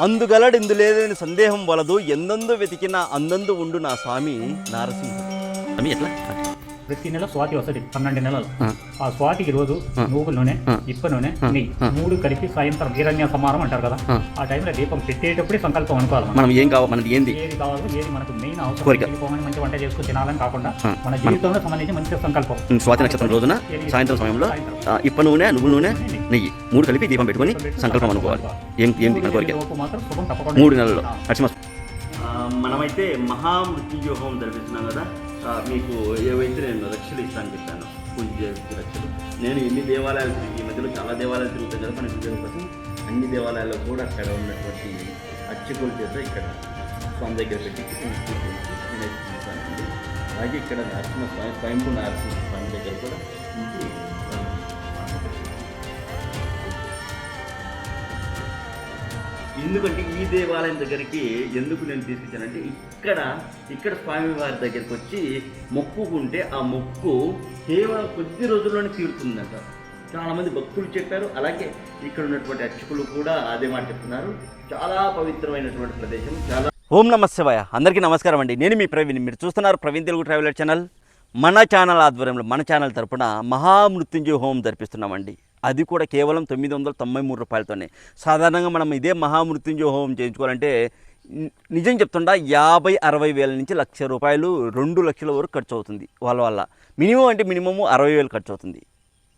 అందుగలడు ఇందు లేదని సందేహం వలదు. ఎందందు వెతికినా అందందు ఉండు నా స్వామి నారసింహుడు. స్వామి ఎట్లా? ప్రతి నెల స్వాతి వస్తుంది పన్నెండు నెలలు ఆ. స్వాతికి రోజు నువ్వుల నూనె. ఇప్ప నూనె. నెయ్యి ఆ. మూడు కలిపి సాయంత్రం వీరన్య సమారం అంటారు కదా ఆ. టైంలో దీపం పెట్టేటప్పుడే సంకల్పం అనుకోవాలి మనం ఏం కావాలి మనది ఏంది ఏది కావాలో ఏది మనకు మెయిన్ అవసరం మంచి వంట చేసుకుని తినాలని కాకుండా. మన జీవితంలో సంబంధించి మంచి సంకల్పం స్వాతి నక్షత్రం రోజున సాయంత్రం సమయంలో ఇప్ప నూనె నువ్వుల నూనె నెయ్యి మూడు కలిపి దీపం పెట్టుకొని సంకల్పం అనుకోవాలి ఏం ఏంది మన కోరిక మూడు నెలల్లో. నరసింహ మనమైతే మహామృత్యుంజయ హోమం జరిపిస్తున్నాం కదా మీకు ఏవైతే నేను రక్షలు ఇస్తాను చెప్పాను పూజ చేసే రక్షలు. నేను ఎన్ని దేవాలయాలు తిరిగి ఈ మధ్యలో చాలా దేవాలయాలు తిరుగుతాయి కదా మన కోసం అన్ని దేవాలయాల్లో కూడా అక్కడ ఉన్నటువంటి అర్చకుల చేత ఇక్కడ స్వామి దగ్గర పెట్టి నేను అలాగే ఇక్కడ నరసింహ స్వామి స్వయంభూ నరసింహ స్వామి దగ్గర కూడా ఉంచి ఎందుకంటే ఈ దేవాలయం దగ్గరికి ఎందుకు నేను తీసుకొచ్చానంటే ఇక్కడ ఇక్కడ స్వామివారి దగ్గరికి వచ్చి మొక్కుకుంటే ఆ మొక్కు కేవలం కొద్ది రోజుల్లోనే తీరుతుందంట. చాలామంది భక్తులు చెప్పారు. అలాగే ఇక్కడ ఉన్నటువంటి అర్చకులు కూడా అదే మాట చెప్తున్నారు. చాలా పవిత్రమైనటువంటి ప్రదేశం. చాలా ఓం నమ శివాయ. అందరికీ నమస్కారం అండి. నేను మీ ప్రవీణ్. మీరు చూస్తున్నారు ప్రవీణ్ తెలుగు ట్రావెలర్ ఛానల్. మన ఛానల్ ఆధ్వర్యంలో మన ఛానల్ తరపున మహామృత్యుంజయ హోమం జరిపిస్తున్నామండి. అది కూడా కేవలం తొమ్మిది వందల తొంభై మూడు రూపాయలతోనే. సాధారణంగా మనం ఇదే మహామృత్యుంజయ హోమం చేయించుకోవాలంటే నిజం చెప్తుండా యాభై అరవై వేల నుంచి లక్ష రూపాయలు రెండు లక్షల వరకు ఖర్చు అవుతుంది వాళ్ళ వల్ల. మినిమం అంటే మినిమము అరవై వేలు ఖర్చు అవుతుంది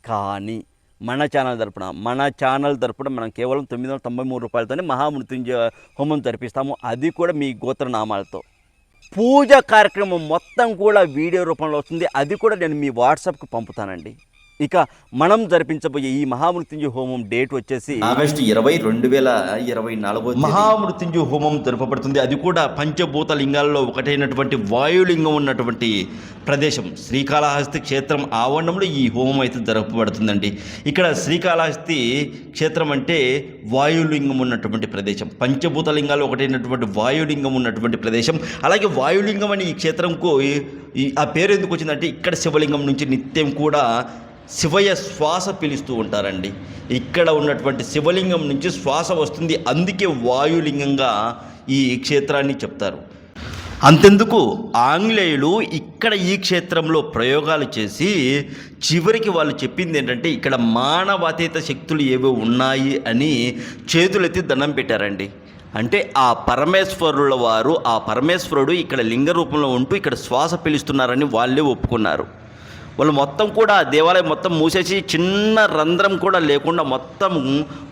కానీ మన ఛానల్ తరపున మన ఛానల్ తరపున మనం కేవలం తొమ్మిది వందల తొంభై మూడు రూపాయలతోనే మహామృత్యుంజయ హోమం జరిపిస్తాము. అది కూడా మీ గోత్రనామాలతో. పూజ కార్యక్రమం మొత్తం కూడా వీడియో రూపంలో వస్తుంది. అది కూడా నేను మీ వాట్సాప్కి పంపుతానండి. ఇక మనం జరిపించబోయే ఈ మహామృత్యుంజయ హోమం డేట్ వచ్చేసి ఆగస్టు ఇరవై రెండు వేల ఇరవై నాలుగో మహామృత్యుంజయ హోమం జరపబడుతుంది. అది కూడా పంచభూత లింగాల్లో ఒకటైనటువంటి వాయులింగం ఉన్నటువంటి ప్రదేశం. శ్రీకాళహస్తి క్షేత్రం ఆవరణంలో ఈ హోమం అయితే జరపబడుతుందండి. ఇక్కడ శ్రీకాళహస్తి క్షేత్రం అంటే వాయులింగం ఉన్నటువంటి ప్రదేశం. పంచభూత లింగాల్లో ఒకటైనటువంటి వాయులింగం ఉన్నటువంటి ప్రదేశం. అలాగే వాయులింగం అని ఈ క్షేత్రంకు ఈ- ఈ ఆ పేరు ఎందుకు వచ్చిందంటే ఇక్కడ శివలింగం నుంచి నిత్యం కూడా శివయ్య శ్వాస పిలుస్తూ ఉంటారండి. ఇక్కడ ఉన్నటువంటి శివలింగం నుంచి శ్వాస వస్తుంది. అందుకే వాయులింగంగా ఈ క్షేత్రాన్ని చెప్తారు. అంతెందుకు ఆంగ్లేయులు ఇక్కడ ఈ క్షేత్రంలో ప్రయోగాలు చేసి చివరికి వాళ్ళు చెప్పింది ఏంటంటే ఇక్కడ మానవాతీత శక్తులు ఏవో ఉన్నాయి అని చేతులెత్తి దండం పెట్టారండి. అంటే ఆ పరమేశ్వరుల వారు ఆ పరమేశ్వరుడు ఇక్కడ లింగ రూపంలో ఉంటూ ఇక్కడ శ్వాస పిలుస్తున్నారని వాళ్ళే ఒప్పుకున్నారు. వాళ్ళు మొత్తం కూడా ఆ దేవాలయం మొత్తం మూసేసి చిన్న రంధ్రం కూడా లేకుండా మొత్తం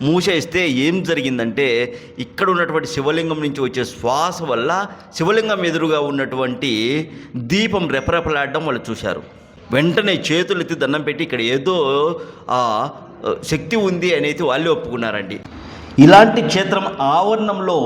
మూసేస్తే ఏం జరిగిందంటే ఇక్కడ ఉన్నటువంటి శివలింగం నుంచి వచ్చే శ్వాస వల్ల శివలింగం ఎదురుగా ఉన్నటువంటి దీపం రెపరెపలాడడం వాళ్ళు చూశారు. వెంటనే చేతులు ఎత్తి దండం పెట్టి ఇక్కడ ఏదో ఆ శక్తి ఉంది అనేది వాళ్ళు ఒప్పుకున్నారండి. ఇలాంటి క్షేత్రం ఆవరణంలో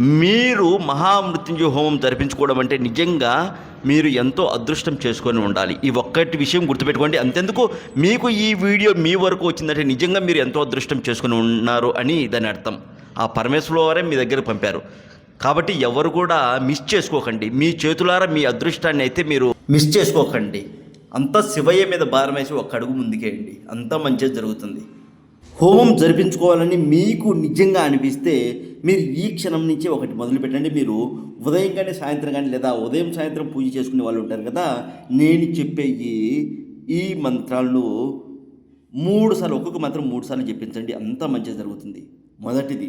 మీరు మహామృత్యుంజయ హోమం జరిపించుకోవడం అంటే నిజంగా మీరు ఎంతో అదృష్టం చేసుకొని ఉండాలి. ఈ ఒక్కటి విషయం గుర్తుపెట్టుకోండి. అంతెందుకు మీకు ఈ వీడియో మీ వరకు వచ్చిందంటే నిజంగా మీరు ఎంతో అదృష్టం చేసుకొని ఉన్నారు అని దాని అర్థం. ఆ పరమేశ్వరు వారే మీ దగ్గర పంపారు. కాబట్టి ఎవరు కూడా మిస్ చేసుకోకండి. మీ చేతులారా మీ అదృష్టాన్ని అయితే మీరు మిస్ చేసుకోకండి. అంతా శివయ్య మీద భారం వేసి ఒక అడుగు ముందుకేయండి. అంతా మంచిగా జరుగుతుంది. హోమం జరిపించుకోవాలని మీకు నిజంగా అనిపిస్తే మీరు ఈ క్షణం నుంచి ఒకటి మొదలు పెట్టండి మీరు ఉదయం కానీ సాయంత్రం కానీ లేదా ఉదయం సాయంత్రం పూజ చేసుకునే వాళ్ళు ఉంటారు కదా నేను చెప్పే ఈ ఈ మంత్రాలను మూడు సార్లు ఒక్కొక్క మంత్రం మూడు సార్లు చెప్పించండి అంతా మంచిగా జరుగుతుంది. మొదటిది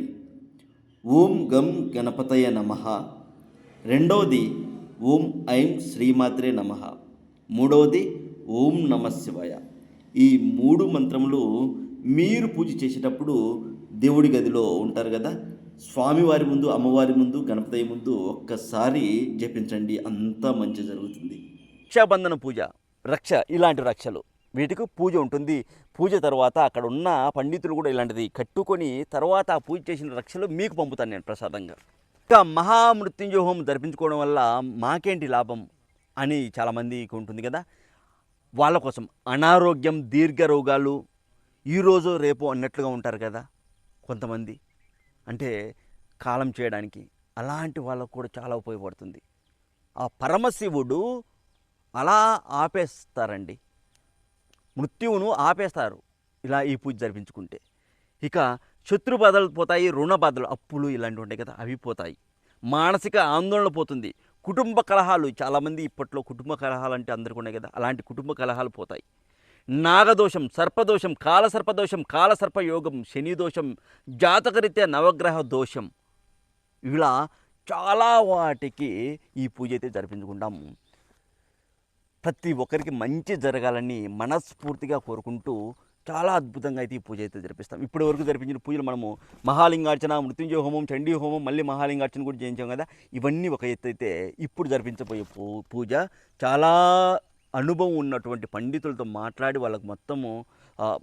ఓం గం గణపతయ నమ. రెండవది ఓం ఐం శ్రీమాత్రే నమ. మూడవది ఓం నమ శివాయ. ఈ మూడు మంత్రములు మీరు పూజ చేసేటప్పుడు దేవుడి గదిలో ఉంటారు కదా స్వామివారి ముందు అమ్మవారి ముందు గణపతి ముందు ఒక్కసారి జపించండి అంతా మంచి జరుగుతుంది. రక్షాబంధన పూజ రక్ష ఇలాంటి రక్షలు. వీటికి పూజ ఉంటుంది. పూజ తర్వాత అక్కడ ఉన్న పండితులు కూడా ఇలాంటిది కట్టుకొని తర్వాత ఆ పూజ చేసిన రక్షలు మీకు పంపుతాను నేను ప్రసాదంగా. ఇంకా మహామృత్యుంజయ హోమం జరిపించుకోవడం వల్ల మాకేంటి లాభం అని చాలామందికి ఉంటుంది కదా. వాళ్ళ కోసం అనారోగ్యం దీర్ఘ రోగాలు ఈరోజు రేపు అన్నట్లుగా ఉంటారు కదా కొంతమంది. అంటే కాలం చేయడానికి అలాంటి వాళ్ళకు కూడా చాలా ఉపయోగపడుతుంది. ఆ పరమశివుడు అలా ఆపేస్తారండి. మృత్యువును ఆపేస్తారు ఇలా ఈ పూజ జరిపించుకుంటే. ఇక శత్రు బదలు పోతాయి రుణ బాధలు అప్పులు ఇలాంటివి ఉంటాయి కదా అవి పోతాయి. మానసిక ఆందోళన పోతుంది. కుటుంబ కలహాలు చాలామంది ఇప్పట్లో కుటుంబ కలహాలు అంటే అందరికీ ఉన్నాయి కదా అలాంటి కుటుంబ కలహాలు పోతాయి. నాగదోషం సర్పదోషం కాలసర్పదోషం కాలసర్పయోగం శని దోషం జాతకరీత్యా నవగ్రహ దోషం ఇలా చాలా వాటికి ఈ పూజ అయితే జరిపించుకుంటాము ప్రతి ఒక్కరికి మంచి జరగాలని మనస్ఫూర్తిగా కోరుకుంటూ చాలా అద్భుతంగా అయితే ఈ పూజ అయితే జరిపిస్తాం. ఇప్పటి వరకు జరిపించిన పూజలు మనము మహాలింగార్చన మృత్యుంజయ హోమం చండీ హోమం మళ్ళీ మహాలింగార్చన కూడా చేయించాం కదా. ఇవన్నీ ఒక ఎత్తు అయితే ఇప్పుడు జరిపించబోయే పూ పూజ చాలా అనుభవం ఉన్నటువంటి పండితులతో మాట్లాడి వాళ్ళకి మొత్తము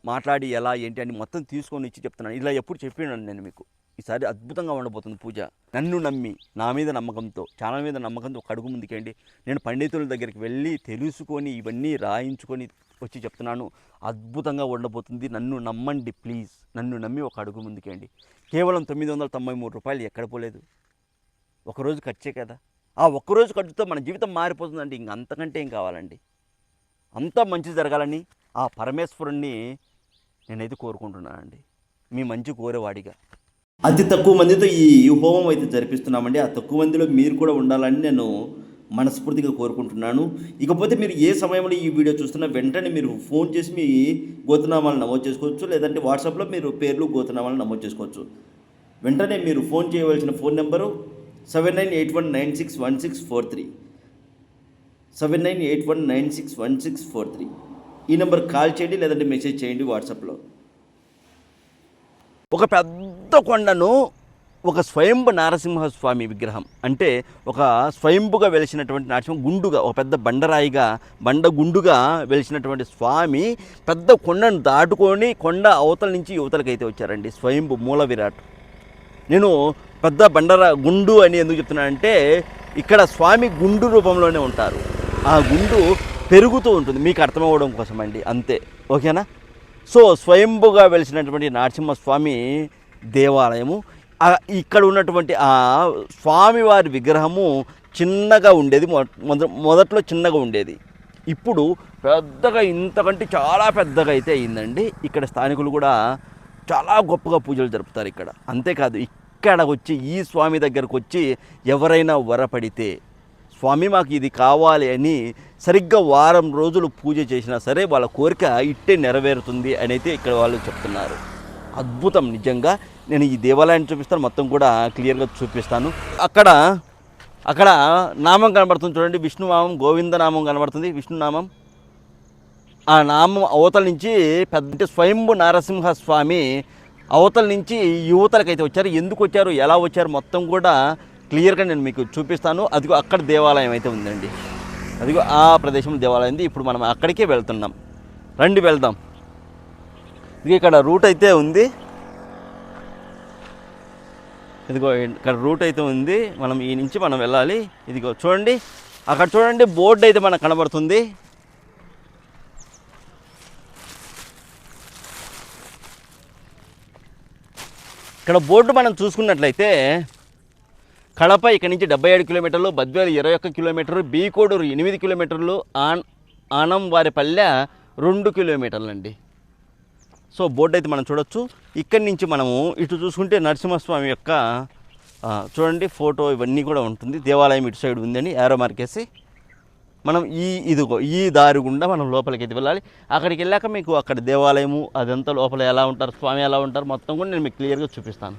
మాట్లాడి ఎలా ఏంటి అని మొత్తం తీసుకొని ఇచ్చి చెప్తున్నాను. ఇలా ఎప్పుడు చెప్పినాను నేను మీకు. ఈసారి అద్భుతంగా ఉండబోతుంది పూజ. నన్ను నమ్మి నా మీద నమ్మకంతో ఛానల్ మీద నమ్మకంతో ఒక అడుగు ముందుకేయండి. నేను పండితుల దగ్గరికి వెళ్ళి తెలుసుకొని ఇవన్నీ రాయించుకొని వచ్చి చెప్తున్నాను. అద్భుతంగా ఉండబోతుంది. నన్ను నమ్మండి ప్లీజ్. నన్ను నమ్మి ఒక అడుగు ముందుకేయండి. కేవలం తొమ్మిది వందల తొంభై మూడు రూపాయలు ఎక్కడ పోలేదు? ఒకరోజు ఖర్చే కదా? ఆ ఒక్కరోజు ఖర్చుతో మన జీవితం మారిపోతుందండి. ఇంక అంతకంటే ఏం కావాలండి? అంతా మంచి జరగాలని ఆ పరమేశ్వరుణ్ణి నేనైతే కోరుకుంటున్నానండి. మీ మంచి కోరేవాడిగా. అతి తక్కువ మందితో ఈ హోమం అయితే జరిపిస్తున్నామండి. ఆ తక్కువ మందిలో మీరు కూడా ఉండాలని నేను మనస్ఫూర్తిగా కోరుకుంటున్నాను. ఇకపోతే మీరు ఏ సమయంలో ఈ వీడియో చూస్తున్నా వెంటనే మీరు ఫోన్ చేసి మీ గోతనామాలు నమోదు చేసుకోవచ్చు. లేదంటే వాట్సాప్లో మీరు పేర్లు గోతనామాలు నమోదు చేసుకోవచ్చు. వెంటనే మీరు ఫోన్ చేయవలసిన phone number seven nine eight one nine six one six four three. Seven nine eight one nine six one six four three ఈ నెంబర్ కాల్ చేయండి లేదంటే మెసేజ్ చేయండి వాట్సాప్లో. ఒక పెద్ద కొండను ఒక స్వయంభు నారసింహస్వామి విగ్రహం అంటే ఒక స్వయంభుగా వెలిసినటువంటి నరసింహ గుండుగా ఒక పెద్ద బండరాయిగా బండ గుండుగా వెలిసినటువంటి స్వామి పెద్ద కొండను దాటుకొని కొండ అవతల నుంచి యువతలకైతే వచ్చారండి. స్వయంభు మూల విరాట్. నేను పెద్ద బండరా గుండు అని ఎందుకు చెప్తున్నానంటే ఇక్కడ స్వామి గుండు రూపంలోనే ఉంటారు. ఆ గుండు పెరుగుతూ ఉంటుంది. మీకు అర్థమవ్వడం కోసం అండి అంతే. ఓకేనా? సో స్వయంభుగా వెలిసినటువంటి నరసింహస్వామి దేవాలయము ఇక్కడ ఉన్నటువంటి ఆ స్వామివారి విగ్రహము చిన్నగా ఉండేది. మొదట్లో చిన్నగా ఉండేది. ఇప్పుడు పెద్దగా ఇంతకంటే చాలా పెద్దగా అయితే అయిందండి. ఇక్కడ స్థానికులు కూడా చాలా గొప్పగా పూజలు జరుపుతారు ఇక్కడ. అంతేకాదు ఇక్కడ వచ్చి ఈ స్వామి దగ్గరకు వచ్చి ఎవరైనా వరపడితే స్వామి మాకు ఇది కావాలి అని సరిగ్గా వారం రోజులు పూజ చేసినా సరే వాళ్ళ కోరిక ఇట్టే నెరవేరుతుంది అని అయితే ఇక్కడ వాళ్ళు చెప్తున్నారు. అద్భుతం నిజంగా. నేను ఈ దేవాలయాన్ని చూపిస్తాను మొత్తం కూడా క్లియర్గా చూపిస్తాను. అక్కడ అక్కడ నామం కనబడుతుంది చూడండి విష్ణునామం గోవింద నామం కనబడుతుంది. విష్ణునామం ఆ నామం అవతల నుంచి పెద్ద స్వయంభు నరసింహ స్వామి అవతల నుంచి యువతలకైతే వచ్చారు. ఎందుకు వచ్చారు? ఎలా వచ్చారు? మొత్తం కూడా క్లియర్గా నేను మీకు చూపిస్తాను. అదిగో అక్కడ దేవాలయం అయితే ఉందండి. అదిగో ఆ ప్రదేశం దేవాలయం ఉంది. ఇప్పుడు మనం అక్కడికే వెళ్తున్నాం. రండి వెళ్దాం. ఇది ఇక్కడ రూట్ అయితే ఉంది. ఇదిగో ఇక్కడ రూట్ అయితే ఉంది. మనం ఈ నుంచి మనం వెళ్ళాలి. ఇదిగో చూడండి. అక్కడ చూడండి బోర్డు అయితే మనకు కనబడుతుంది. ఇక్కడ బోర్డు మనం చూసుకున్నట్లయితే కడప ఇక్కడ నుంచి డెబ్బై ఏడు కిలోమీటర్లు బద్వేలు ఇరవై ఒక్క కిలోమీటర్లు బీకోడూరు ఎనిమిది కిలోమీటర్లు ఆన్ ఆనంవారిపల్లె రెండు కిలోమీటర్లు అండి సో బోర్డు అయితే మనం చూడొచ్చు. ఇక్కడి నుంచి మనము ఇటు చూసుకుంటే నరసింహస్వామి యొక్క చూడండి ఫోటో ఇవన్నీ కూడా ఉంటుంది. దేవాలయం ఇటు సైడ్ ఉందని ఏరో మార్కేసి మనం ఈ ఇదిగో ఈ దారి గుండా మనం లోపలికి అయితే వెళ్ళాలి. అక్కడికి వెళ్ళాక మీకు అక్కడ దేవాలయము అదంతా లోపల ఎలా ఉంటారు స్వామి ఎలా ఉంటారు మొత్తం కూడా నేను మీకు క్లియర్గా చూపిస్తాను.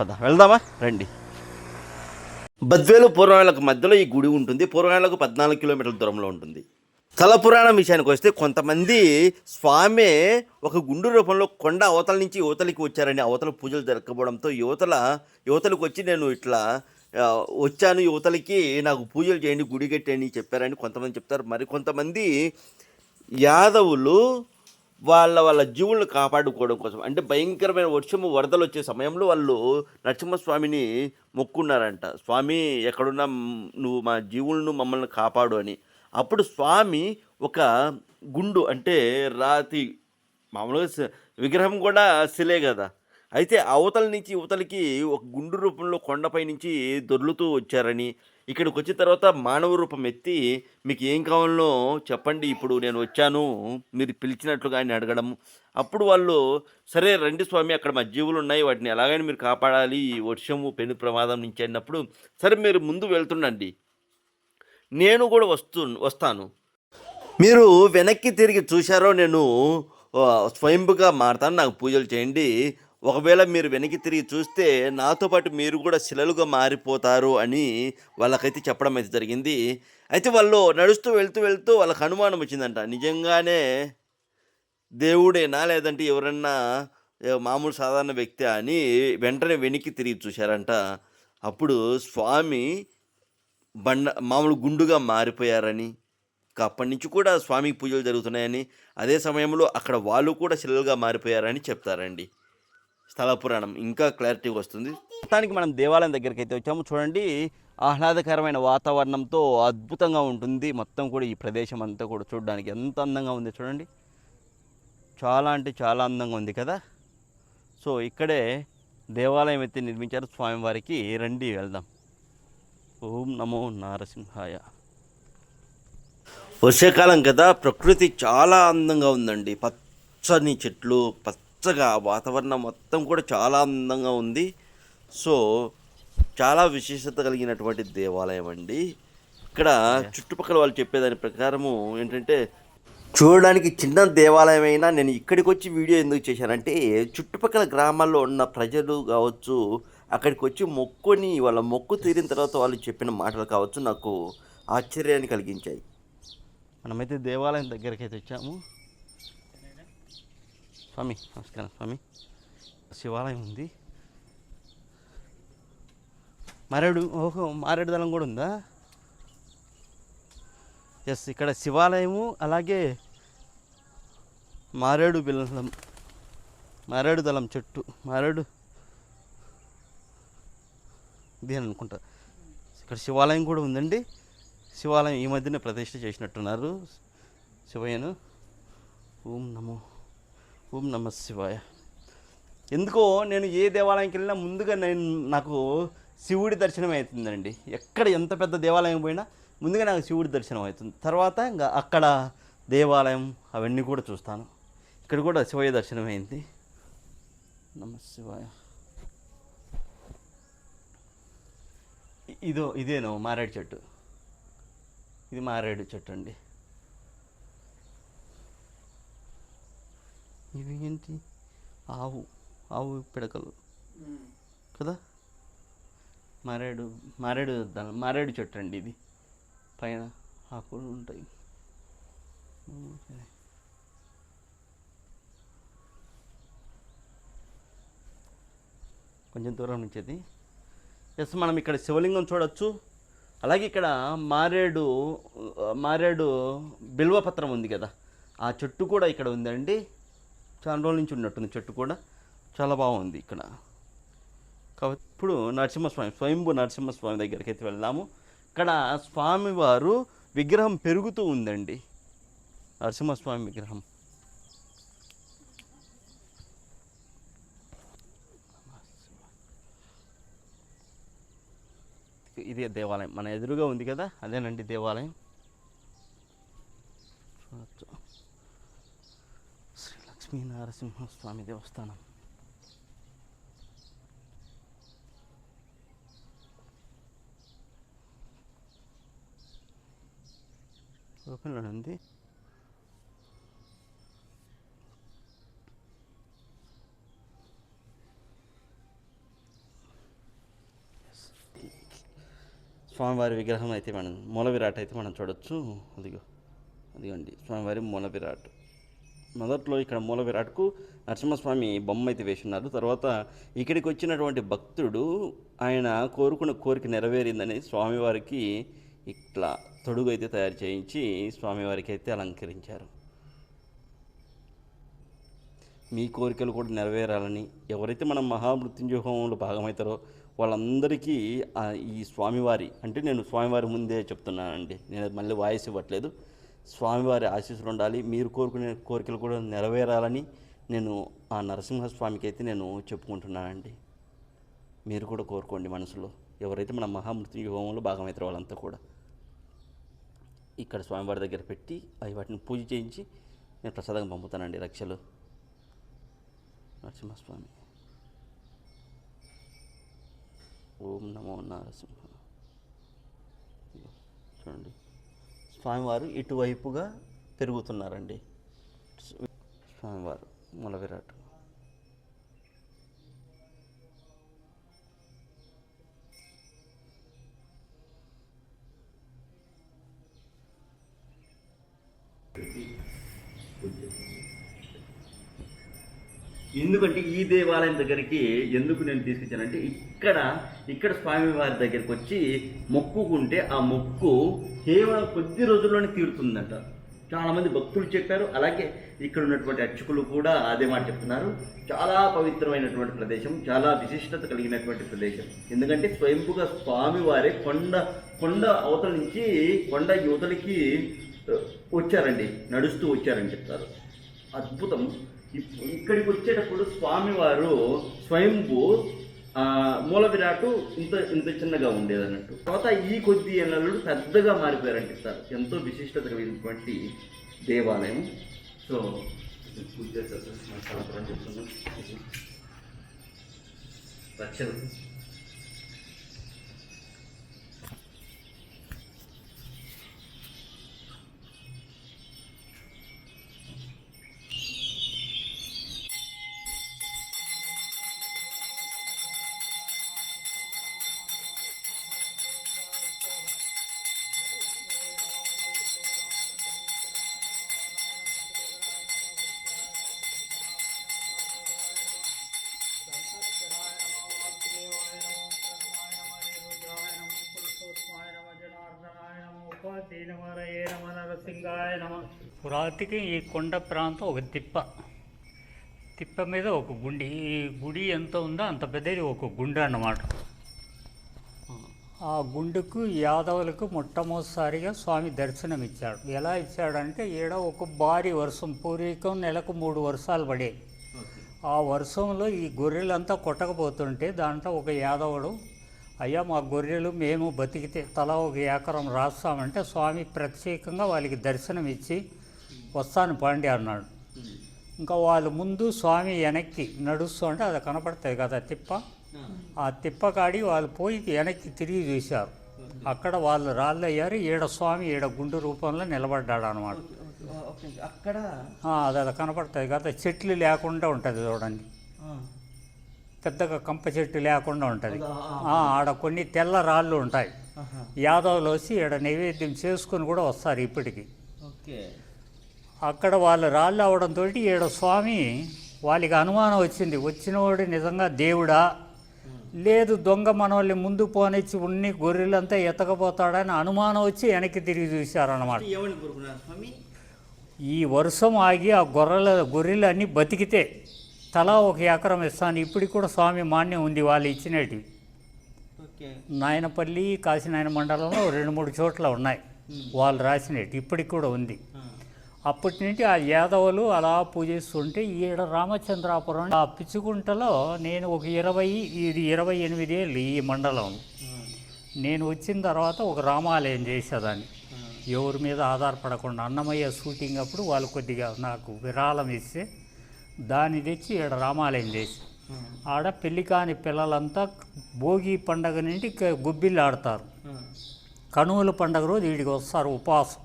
పద వెళ్దామా? రండి. బద్వేలు పూర్వాలకు మధ్యలో ఈ గుడి ఉంటుంది. పూర్వాలకు పద్నాలుగు కిలోమీటర్ల దూరంలో ఉంటుంది. స్థల పురాణం విషయానికి వస్తే కొంతమంది స్వామి ఒక గుండు రూపంలో కొండ అవతల నుంచి యువతలకి వచ్చారని అవతల పూజలు జరగకపోవడంతో యువతల యువతలకు వచ్చి నేను ఇట్లా వచ్చాను యువతలకి నాకు పూజలు చేయండి గుడి కట్టేయండి చెప్పారని కొంతమంది చెప్తారు. మరి కొంతమంది యాదవులు వాళ్ళ వాళ్ళ జీవులను కాపాడుకోవడం కోసం. అంటే భయంకరమైన వర్షము వరదలు వచ్చే సమయంలో వాళ్ళు నరసింహస్వామిని మొక్కున్నారంట. స్వామి ఎక్కడున్నా నువ్వు మా జీవులను మమ్మల్ని కాపాడు అని. అప్పుడు స్వామి ఒక గుండు అంటే రాతి మామూలుగా విగ్రహం కూడా శిలే కదా. అయితే అవతల నుంచి ఇవతలకి ఒక గుండు రూపంలో కొండపై నుంచి దొర్లుతూ వచ్చారని. ఇక్కడికి వచ్చిన తర్వాత మానవ రూపం ఎత్తి మీకు ఏం కావాలో చెప్పండి. ఇప్పుడు నేను వచ్చాను మీరు పిలిచినట్లుగా ఆయన అడగడం అప్పుడు వాళ్ళు సరే రండి స్వామి అక్కడ మా జీవులు ఉన్నాయి వాటిని ఎలాగైనా మీరు కాపాడాలి వర్షము పెను ప్రమాదం నుంచి అన్నప్పుడు సరే మీరు ముందు వెళ్తుండండి. నేను కూడా వస్తు వస్తాను. మీరు వెనక్కి తిరిగి చూశారో నేను స్వయంభుగా మారతాను నాకు పూజలు చేయండి. ఒకవేళ మీరు వెనక్కి తిరిగి చూస్తే నాతో పాటు మీరు కూడా శిలలుగా మారిపోతారు అని వాళ్ళకైతే చెప్పడం అయితే జరిగింది. అయితే వాళ్ళు నడుస్తూ వెళ్తూ వెళ్తూ వాళ్ళకి అనుమానం వచ్చిందంట. నిజంగానే దేవుడేనా లేదంటే ఎవరన్నా మామూలు సాధారణ వ్యక్తి అని వెంటనే వెనక్కి తిరిగి చూశారంట. అప్పుడు స్వామి బండ మామూలు గుండుగా మారిపోయారని ఇంకా అప్పటి నుంచి కూడా స్వామికి పూజలు జరుగుతున్నాయని అదే సమయంలో అక్కడ వాళ్ళు కూడా శిలలుగా మారిపోయారని చెప్తారండి. స్థల పురాణం ఇంకా క్లారిటీగా వస్తుంది. మొత్తానికి మనం దేవాలయం దగ్గరికి అయితే వచ్చాము. చూడండి ఆహ్లాదకరమైన వాతావరణంతో అద్భుతంగా ఉంటుంది. మొత్తం కూడా ఈ ప్రదేశం అంతా కూడా చూడడానికి ఎంత అందంగా ఉంది చూడండి. చాలా అంటే చాలా అందంగా ఉంది కదా. సో ఇక్కడే దేవాలయం అయితే నిర్మించారు. స్వామివారికి రండి వెళ్దాం. ఓం నమో నారసింహాయ. వర్షాకాలం కదా ప్రకృతి చాలా అందంగా ఉందండి. పచ్చని చెట్లు పచ్చ పచ్చగా వాతావరణం మొత్తం కూడా చాలా అందంగా ఉంది. సో చాలా విశేషత కలిగినటువంటి దేవాలయం అండి. ఇక్కడ చుట్టుపక్కల వాళ్ళు చెప్పేదాని ప్రకారము ఏంటంటే చూడడానికి చిన్న దేవాలయం అయినా నేను ఇక్కడికి వచ్చి వీడియో ఎందుకు చేశానంటే చుట్టుపక్కల గ్రామాల్లో ఉన్న ప్రజలు కావచ్చు అక్కడికి వచ్చి మొక్కుని వాళ్ళ మొక్కు తీరిన తర్వాత వాళ్ళు చెప్పిన మాటలు కావచ్చు నాకు ఆశ్చర్యాన్ని కలిగించాయి. మనమైతే దేవాలయం దగ్గరికి అయితే వచ్చాము. స్వామి నమస్కారం స్వామి. శివాలయం ఉంది. మారేడు ఓహో మారేడు దళం కూడా ఉందా? ఎస్ ఇక్కడ శివాలయము అలాగే మారేడు బిల్లం మారేడు దళం చెట్టు మారేడు. ఇది అనుకుంటా. ఇక్కడ శివాలయం కూడా ఉందండి. శివాలయం ఈ మధ్యనే ప్రతిష్ఠ చేసినట్టున్నారు శివయ్యను. ఓం నమో. ఓం నమ శివాయ. ఎందుకో నేను ఏ దేవాలయంకి వెళ్ళినా ముందుగా నేను నాకు శివుడి దర్శనం అవుతుందండి. ఎక్కడ ఎంత పెద్ద దేవాలయం పోయినా ముందుగా నాకు శివుడి దర్శనం అవుతుంది. తర్వాత ఇంకా అక్కడ దేవాలయం అవన్నీ కూడా చూస్తాను. ఇక్కడ కూడా శివయ్య దర్శనం అయింది. నమ శివాయ. ఇదో ఇదేనో మారేడు చెట్టు. ఇది మారేడు చెట్టు అండి. ఇవి ఏంటి ఆవు ఆవు పిడకలు. కదా? మారేడు మారేడు మారేడు చెట్టు అండి ఇది. పైన ఆకులు ఉంటాయి. కొంచెం దూరం నుంచి అది. ఎస్ మనం ఇక్కడ శివలింగం చూడొచ్చు. అలాగే ఇక్కడ మారేడు మారేడు బిల్వపత్రం ఉంది కదా. ఆ చెట్టు కూడా ఇక్కడ ఉందండి. చాలా రోజుల నుంచి ఉన్నట్టుంది చెట్టు కూడా. చాలా బాగుంది ఇక్కడ. కాబట్టి ఇప్పుడు నరసింహస్వామి స్వయంభూ నరసింహస్వామి దగ్గరికి అయితే వెళ్దాము. ఇక్కడ స్వామివారు విగ్రహం పెరుగుతూ ఉందండి. నరసింహస్వామి విగ్రహం. ఇదే దేవాలయం. మన ఎదురుగా ఉంది కదా అదేనండి దేవాలయం. లక్ష్మీ నరసింహస్వామి దేవస్థానం. ఓపెన్లో ఉంది స్వామివారి విగ్రహం అయితే మనం మూల విరాట్ అయితే మనం చూడొచ్చు. అదిగో అదిగోండి స్వామివారి మూల విరాట్ మొదట్లో ఇక్కడ మూల విరాట్కు నరసింహస్వామి బొమ్మ అయితే వేసి ఉన్నారు తర్వాత ఇక్కడికి వచ్చినటువంటి భక్తుడు ఆయన కోరుకున్న కోరిక నెరవేరిందని స్వామివారికి ఇట్లా తొడుగు అయితే తయారు చేయించి స్వామివారికి అయితే అలంకరించారు. మీ కోరికలు కూడా నెరవేరాలని ఎవరైతే మనం మహామృత్యుంజయ హోమంలో భాగమవుతారో వాళ్ళందరికీ ఈ స్వామివారి అంటే నేను స్వామివారి ముందే చెప్తున్నానండి. నేను మళ్ళీ వాయిస్ ఇవ్వట్లేదు. స్వామివారి ఆశీస్సులు ఉండాలి. మీరు కోరుకునే కోరికలు కూడా నెరవేరాలని నేను ఆ నరసింహస్వామికి అయితే నేను చెప్పుకుంటున్నానండి. మీరు కూడా కోరుకోండి మనసులో. ఎవరైతే మన మహామృత్యుంజయ హోమంలో భాగమైతే వాళ్ళంతా కూడా. ఇక్కడ స్వామివారి దగ్గర పెట్టి అవి వాటిని పూజ చేయించి నేను ప్రసాదంగా పంపుతానండి రక్షలు. నరసింహస్వామి. ఓం నమో నరసింహ. చూడండి. స్వామివారు ఇటువైపుగా పెరుగుతున్నారండి స్వామివారు మూల విరాట్ ఎందుకంటే ఈ దేవాలయం దగ్గరికి ఎందుకు నేను తీసుకొచ్చానంటే ఇక్కడ ఇక్కడ స్వామివారి దగ్గరికి వచ్చి మొక్కుకుంటే ఆ మొక్కు కేవలం కొద్ది రోజుల్లోనే తీరుతుందంట. చాలామంది భక్తులు చెప్పారు అలాగే ఇక్కడ ఉన్నటువంటి అర్చకులు కూడా అదే మాట చెప్తున్నారు. చాలా పవిత్రమైనటువంటి ప్రదేశం చాలా విశిష్టత కలిగినటువంటి ప్రదేశం. ఎందుకంటే స్వయంపుగా స్వామివారే కొండ కొండ అవతల నుంచి కొండ యువతలకి వచ్చారండి నడుస్తూ వచ్చారని చెప్తారు. అద్భుతం. ఇక్కడికి వచ్చేటప్పుడు స్వామివారు స్వయంభూ మూల విరాటు ఇంత ఇంత చిన్నగా ఉండేది అన్నట్టు తర్వాత ఈ కొద్ది ఏళ్ళలో పెద్దగా మారిపోయారని చెప్తారు ఎంతో విశిష్టత కలిగినటువంటి దేవాలయం. సో పూజ చెప్తున్నాం రక్షణ. పురాతికి ఈ కొండ ప్రాంతం ఒక తిప్ప. తిప్ప మీద ఒక గుండి. ఈ గుడి ఎంత ఉందో అంత పెద్దది ఒక గుండె అన్నమాట. ఆ గుండెకు యాదవులకు మొట్టమొదటిసారిగా స్వామి దర్శనం ఇచ్చాడు ఎలా ఇచ్చాడంటే ఈడ ఒక భారీ వర్షం పూర్వీకం నెలకు మూడు వర్షాలు పడే ఆ వర్షంలో ఈ గొర్రెలంతా కొట్టకపోతుంటే దాంట్లో ఒక యాదవుడు అయ్యా మా గొర్రెలు మేము బతికితే తలా ఒక ఎకరం రాస్తామంటే స్వామి ప్రత్యేకంగా వాళ్ళకి దర్శనం ఇచ్చి వస్తాను పాండి అన్నాడు. ఇంకా వాళ్ళు ముందు స్వామి వెనక్కి నడుస్తూ అంటే అది కనపడుతుంది కదా తిప్ప. ఆ తిప్ప కాడి వాళ్ళు పోయి వెనక్కి తిరిగి చూశారు. అక్కడ వాళ్ళు రాళ్ళు అయ్యారు ఈడ స్వామి ఈడ గుండు రూపంలో నిలబడ్డాడు అనమాట అక్కడ అది అది కనపడుతుంది కదా చెట్లు లేకుండా ఉంటుంది చూడండి. పెద్దగా కంప చెట్టు లేకుండా ఉంటుంది. ఆడ కొన్ని తెల్ల రాళ్ళు ఉంటాయి. యాదవులు వచ్చి ఈడ నైవేద్యం చేసుకుని కూడా వస్తారు ఇప్పటికి. అక్కడ వాళ్ళు రాళ్ళు అవడంతో ఈడ స్వామి వాళ్ళకి అనుమానం వచ్చింది. వచ్చినవాడు నిజంగా దేవుడా? లేదు దొంగ మనల్ని ముందు పోనిచ్చి ఉన్ని గొర్రెలంతా ఎత్తకపోతాడని అనుమానం వచ్చి వెనక్కి తిరిగి చూశారన్నమాట. ఈ వర్షం ఆగి ఆ గొర్రెల గొర్రెలు అన్నీ బతికితే తలా ఒక ఎకరం ఇస్తాను. ఇప్పటికి కూడా స్వామి మాన్యం ఉంది వాళ్ళు ఇచ్చినవి నాయనపల్లి కాశీనాయన మండలంలో రెండు మూడు చోట్ల ఉన్నాయి వాళ్ళు రాసినట్టు ఇప్పటికి కూడా ఉంది. అప్పటి నుండి ఆ యాదవులు అలా పూజిస్తుంటే ఈడ రామచంద్రాపురం ఆ పిచ్చుకుంటలో నేను ఒక ఇరవై ఇది ఇరవై ఎనిమిది ఏళ్ళు ఈ మండలం. నేను వచ్చిన తర్వాత ఒక రామాలయం చేసేదాన్ని. ఎవరి మీద ఆధారపడకుండా అన్నమయ్య షూటింగ్ అప్పుడు వాళ్ళు కొద్దిగా నాకు విరాళం ఇస్తే దాన్ని తెచ్చి ఈడ రామాలయం చేసి. ఆడ పెళ్ళి కాని పిల్లలంతా భోగి పండగ నుండి గుబ్బిళ్ళు ఆడతారు. కనువుల పండగ రోజు వీడికి వస్తారు ఉపవాసం.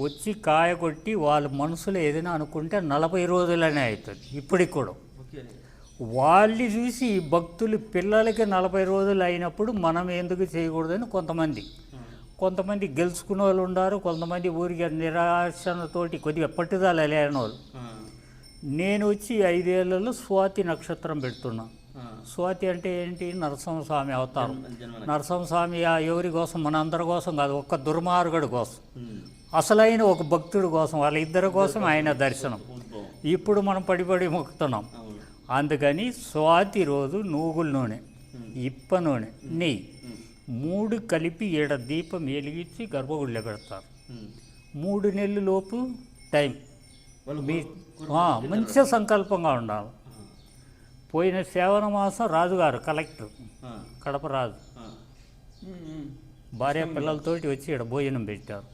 వచ్చి కాయ కొట్టి వాళ్ళ మనసులో ఏదైనా అనుకుంటే నలభై రోజులనే అవుతుంది ఇప్పటికి కూడా. వాళ్ళు చూసి భక్తులు పిల్లలకి నలభై రోజులు అయినప్పుడు మనం ఎందుకు చేయకూడదని కొంతమంది. కొంతమంది గెలుచుకునే వాళ్ళు ఉన్నారు కొంతమంది ఊరికి నిరాశనతోటి కొద్దిగా పట్టుదల లేని వాళ్ళు నేను వచ్చి ఐదేళ్ళలో స్వాతి నక్షత్రం పెడుతున్నా. స్వాతి అంటే ఏంటి? నరసింహస్వామి అవతారం. నరసింహస్వామి ఆ ఎవరి కోసం? మన అందరి కోసం కాదు ఒక్క దుర్మార్గుడి కోసం. అసలైన ఒక భక్తుడి కోసం వాళ్ళ ఇద్దరి కోసం ఆయన దర్శనం. ఇప్పుడు మనం పడి పడి మొక్కుతున్నాం. అందుకని స్వాతి రోజు నూగుల నూనె ఇప్ప నూనె నెయ్యి మూడు కలిపి ఏడ దీపం వెలిగించి గర్భగుడిలో పెడతారు. మూడు నెలల లోపు టైం. మీ మంచి సంకల్పంగా ఉండాలి. పోయిన శ్రావణ మాసం రాజుగారు కలెక్టర్ కడప రాజు. భార్య పిల్లలతోటి వచ్చి ఇక్కడ భోజనం పెట్టారు.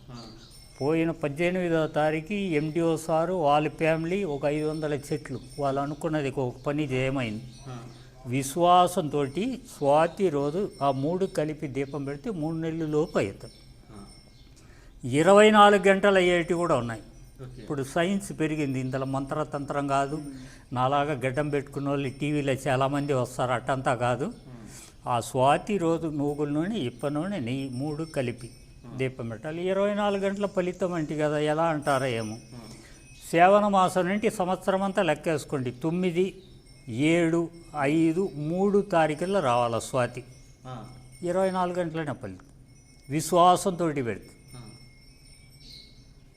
పోయిన పద్దెనిమిదవ తారీఖు ఎండిఓ సారు వాళ్ళ ఫ్యామిలీ ఒక ఐదు వందల చెట్లు వాళ్ళు అనుకున్నది ఒక పని చేయమైంది విశ్వాసంతో స్వాతి రోజు ఆ మూడు కలిపి దీపం పెడితే మూడు నెలల లోపు అవుతుంది ఇరవై నాలుగు గంటలు అయ్యేటి కూడా ఉన్నాయి. ఇప్పుడు సైన్స్ పెరిగింది. ఇందులో మంత్రతంత్రం కాదు. నాలాగా గడ్డం పెట్టుకున్న వాళ్ళు టీవీలో చాలామంది వస్తారు. అట్టంతా కాదు. ఆ స్వాతి రోజు నూగుల నూనె ఇప్ప నూనె నెయ్యి మూడు కలిపి దీపం పెట్టాలి. ఇరవై నాలుగు గంటల ఫలితం అంటే కదా ఎలా అంటారో ఏమో. శ్రావణ మాసం నుండి సంవత్సరం అంతా లెక్కేసుకోండి. తొమ్మిది ఏడు ఐదు మూడు తారీఖుల్లో రావాలి స్వాతి? ఇరవై నాలుగు గంటలనే ఫలితం. విశ్వాసంతో పెడితే.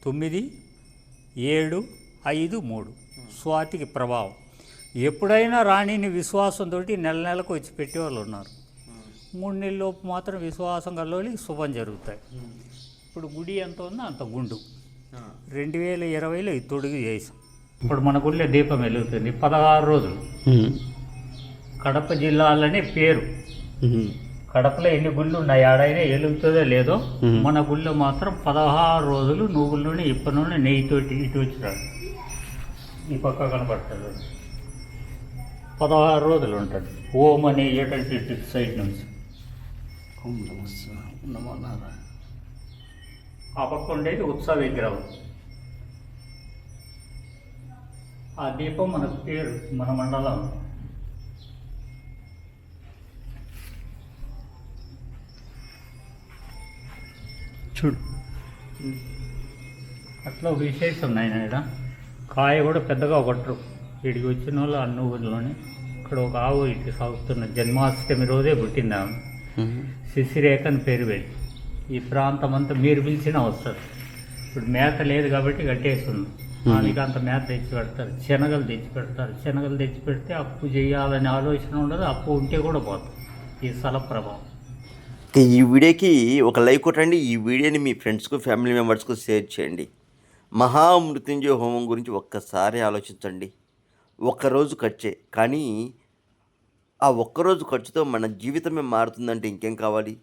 తొమ్మిది ఏడు ఐదు మూడు. స్వాతికి ప్రభావం. ఎప్పుడైనా రాణిని విశ్వాసంతో నెల నెలకు వచ్చి పెట్టేవాళ్ళు ఉన్నారు. మూడు నెలలలోపు మాత్రం విశ్వాసం కల్లోకి శుభం జరుగుతాయి. ఇప్పుడు గుడి ఎంత ఉందో అంత గుండు. రెండు వేల ఇరవైలో ఇది తొడుగు చేసాం ఇప్పుడు మన గుడిలో దీపం వెలుగుతుంది. పదహారు రోజులు. కడప జిల్లాలోనే పేరు. కడపలో ఎన్ని గుళ్ళు ఉన్నాయి ఆడైనా వెలుగుతుందో లేదో మన గుళ్ళో మాత్రం పదహారు రోజులు నువ్వుల నుండి ఇప్పటి నుండి నెయ్యితోటి ఇటు వచ్చినాడు ఈ పక్క కనపడుతుంది పదహారు రోజులు ఉంటుంది. ఓం అని ఏటంటే సైడ్ నుంచి. ఆ పక్క ఉండేది ఉత్సవ విగ్రహం. ఆ దీపం మనకు పేరు మన మండలం. చూడు. అట్లా విశేషం ఉన్నాయి ఇక్కడ. కాయ కూడా పెద్దగా కొట్టరు. ఇడికి వచ్చిన వాళ్ళు ఆ నువ్వుల్లోనే ఇక్కడ ఒక ఆవు ఇటు సాగుతున్న జన్మాష్టమి రోజే పుట్టింది ఆమె. శిశిరేఖ అని పేరు పెట్టి. ఈ ప్రాంతం అంతా మీరు పిలిచినా వస్తారు. ఇప్పుడు మేత లేదు కాబట్టి కట్టేస్తుంది. దానికి అంత మేత తెచ్చి పెడతారు. శనగలు తెచ్చి పెడతారు. శనగలు తెచ్చి పెడితే అప్పు చేయాలనే ఆలోచన ఉండదు. అప్పు ఉంటే కూడా పోతుంది ఈ స్థల ప్రభావం. ఈ వీడియోకి ఒక లైక్ కొట్టండి. ఈ వీడియోని మీ ఫ్రెండ్స్కు ఫ్యామిలీ మెంబర్స్కు షేర్ చేయండి. మహామృత్యుంజయ హోమం గురించి ఒక్కసారి ఆలోచించండి. ఒక్కరోజు ఖర్చే. కానీ ఆ ఒక్కరోజు ఖర్చుతో మన జీవితమే మారుతుందంటే ఇంకేం కావాలి?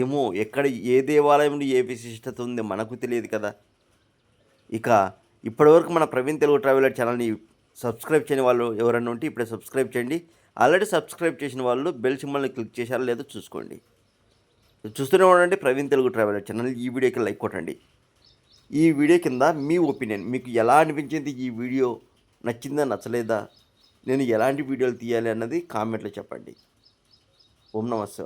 ఏమో ఎక్కడ ఏ దేవాలయంలో ఏ విశిష్టత ఉంది మనకు తెలియదు కదా. ఇక ఇప్పటివరకు మన ప్రవీణ్ తెలుగు ట్రావెలర్ ఛానల్ని సబ్స్క్రైబ్ చేయని వాళ్ళు ఎవరైనా ఉంటే ఇప్పుడే సబ్స్క్రైబ్ చేయండి. ఆల్రెడీ సబ్స్క్రైబ్ చేసిన వాళ్ళు బెల్ సింబల్ని క్లిక్ చేశారో లేదో చూసుకోండి. చూస్తూనే ఉండండి. ప్రవీణ్ తెలుగు ట్రావెలర్ ఛానల్ ఈ వీడియోకి లైక్ కొట్టండి. ఈ వీడియో కింద మీ ఒపీనియన్ మీకు ఎలా అనిపించింది? ఈ వీడియో నచ్చిందా నచ్చలేదా? నేను ఎలాంటి వీడియోలు తీయాలి అన్నది కామెంట్లో చెప్పండి. ఓం నమస్తే